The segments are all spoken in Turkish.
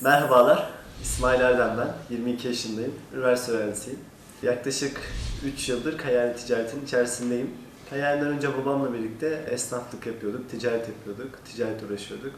Merhabalar, İsmail Erdem ben. 22 yaşındayım, üniversite öğrencisiyim. Yaklaşık 3 yıldır Kayani ticaretin içerisindeyim. Kayani'den önce babamla birlikte esnaflık yapıyorduk, ticaret yapıyorduk, ticaret uğraşıyorduk.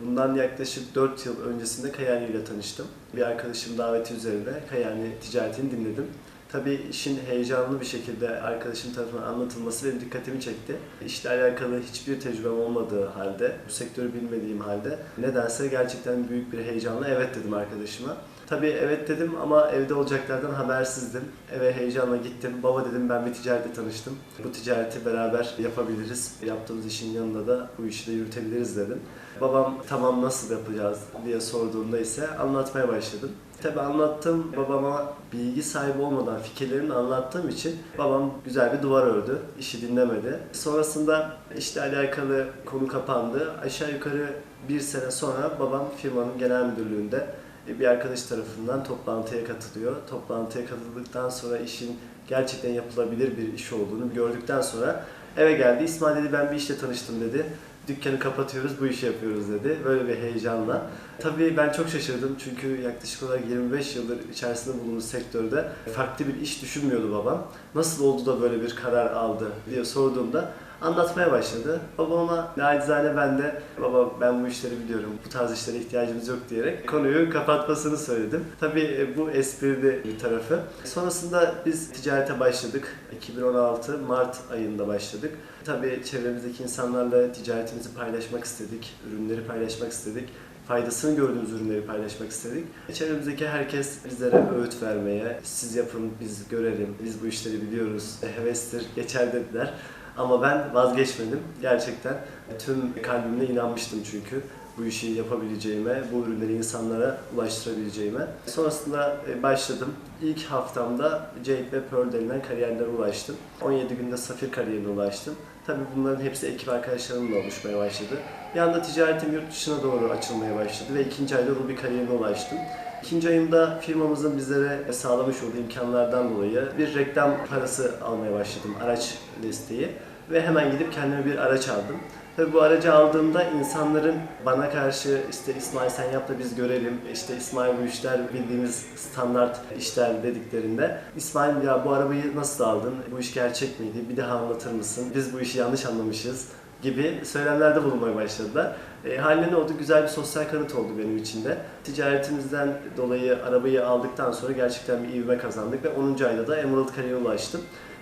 Bundan yaklaşık 4 yıl öncesinde Kayani ile tanıştım. Bir arkadaşım daveti üzerine Kayani ticaretini dinledim. Tabii işin heyecanlı bir şekilde arkadaşım tarafından anlatılması benim dikkatimi çekti. İşle alakalı hiçbir tecrübem olmadığı halde, bu sektörü bilmediğim halde nedense gerçekten büyük bir heyecanla evet dedim arkadaşıma. Tabii evet dedim ama evde olacaklardan habersizdim. Eve heyecanla gittim. Baba dedim ben bir ticaretle tanıştım. Bu ticareti beraber yapabiliriz. Yaptığımız işin yanında da bu işi de yürütebiliriz dedim. Babam tamam nasıl yapacağız diye sorduğunda ise anlatmaya başladım. Tabi anlattım babama bilgi sahibi olmadan fikirlerimi anlattığım için babam güzel bir duvar ördü. İşi dinlemedi. Sonrasında işte alakalı konu kapandı. Aşağı yukarı bir sene sonra babam firmanın genel müdürlüğünde bir arkadaş tarafından toplantıya katılıyor. Toplantıya katıldıktan sonra işin gerçekten yapılabilir bir iş olduğunu gördükten sonra eve geldi. İsmail dedi ben bir işle tanıştım dedi. Dükkanı kapatıyoruz, bu işi yapıyoruz dedi. Böyle bir heyecanla. Tabii ben çok şaşırdım çünkü yaklaşık olarak 25 yıldır içerisinde bulunduğumuz sektörde farklı bir iş düşünmüyordu babam. Nasıl oldu da böyle bir karar aldı diye sorduğumda anlatmaya başladı. Babama naçizane ben de baba ben bu işleri biliyorum, bu tarz işlere ihtiyacımız yok diyerek konuyu kapatmasını söyledim. Tabii bu esprili bir tarafı. Sonrasında biz ticarete başladık. 2016 Mart ayında başladık. Tabii çevremizdeki insanlarla ticaretimizi paylaşmak istedik, ürünleri paylaşmak istedik faydasını gördüğümüz ürünleri paylaşmak istedik. Çevremizdeki herkes bizlere öğüt vermeye, siz yapın, biz görelim, biz bu işleri biliyoruz, hevestir, geçer dediler. Ama ben vazgeçmedim. Gerçekten tüm kalbimle inanmıştım çünkü bu işi yapabileceğime, bu ürünleri insanlara ulaştırabileceğime. Sonrasında e, başladım. İlk haftamda Jade ve Pearl denilen kariyerlere ulaştım. 17 günde Safir kariyerine ulaştım. Tabii bunların hepsi ekip arkadaşlarımla oluşmaya başladı. Bir anda ticaretim yurt dışına doğru açılmaya başladı ve ikinci ayda Ruby kariyerine ulaştım. İkinci ayımda firmamızın bizlere sağlamış olduğu imkanlardan dolayı bir reklam parası almaya başladım, araç desteği. Ve hemen gidip kendime bir araç aldım. Tabii bu aracı aldığımda insanların bana karşı işte İsmail sen yap da biz görelim, işte İsmail bu işler bildiğimiz standart işler dediklerinde İsmail ya bu arabayı nasıl aldın, bu iş gerçek miydi, bir daha anlatır mısın, biz bu işi yanlış anlamışız gibi söylemlerde bulunmaya başladılar. E, haline ne oldu? Güzel bir sosyal kanıt oldu benim için de. Ticaretimizden dolayı arabayı aldıktan sonra gerçekten bir ivme kazandık ve 10. ayda da Emerald kariyerine ulaştım.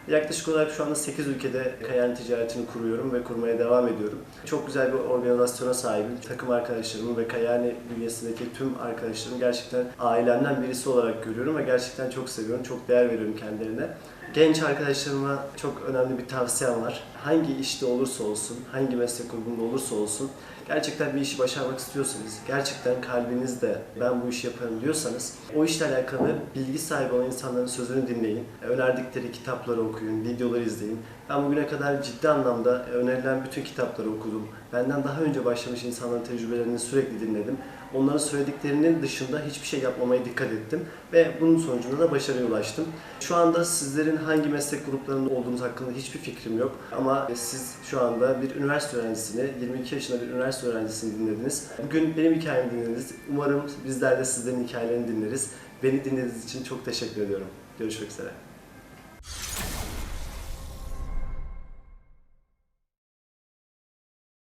Yaklaşık olarak şu anda 8 ülkede Kayan ticaretini kuruyorum ve kurmaya devam ediyorum. Çok güzel bir organizasyona sahibim. Takım arkadaşlarımı ve Kayani bünyesindeki tüm arkadaşlarımı gerçekten ailemden birisi olarak görüyorum ve gerçekten çok seviyorum, çok değer veriyorum kendilerine. Genç arkadaşlarıma çok önemli bir tavsiyem var. Hangi işte olursa olsun, hangi meslek grubunda olursa olsun gerçekten bir işi başarmak istiyorsanız, gerçekten kalbinizde ben bu işi yaparım diyorsanız o işle alakalı bilgi sahibi olan insanların sözünü dinleyin. Önerdikleri kitapları okuyun, videoları izleyin. Ben bugüne kadar ciddi anlamda önerilen bütün kitapları okudum. Benden daha önce başlamış insanların tecrübelerini sürekli dinledim. Onların söylediklerinin dışında hiçbir şey yapmamaya dikkat ettim ve bunun sonucunda da başarıya ulaştım. Şu anda sizlerin hangi meslek gruplarında olduğunuz hakkında hiçbir fikrim yok ama siz şu anda bir üniversite öğrencisini, 22 yaşında bir üniversite öğrencisini dinlediniz. Bugün benim hikayemi dinlediniz. Umarım bizler de sizlerin hikayelerini dinleriz. Beni dinlediğiniz için çok teşekkür ediyorum. Görüşmek üzere.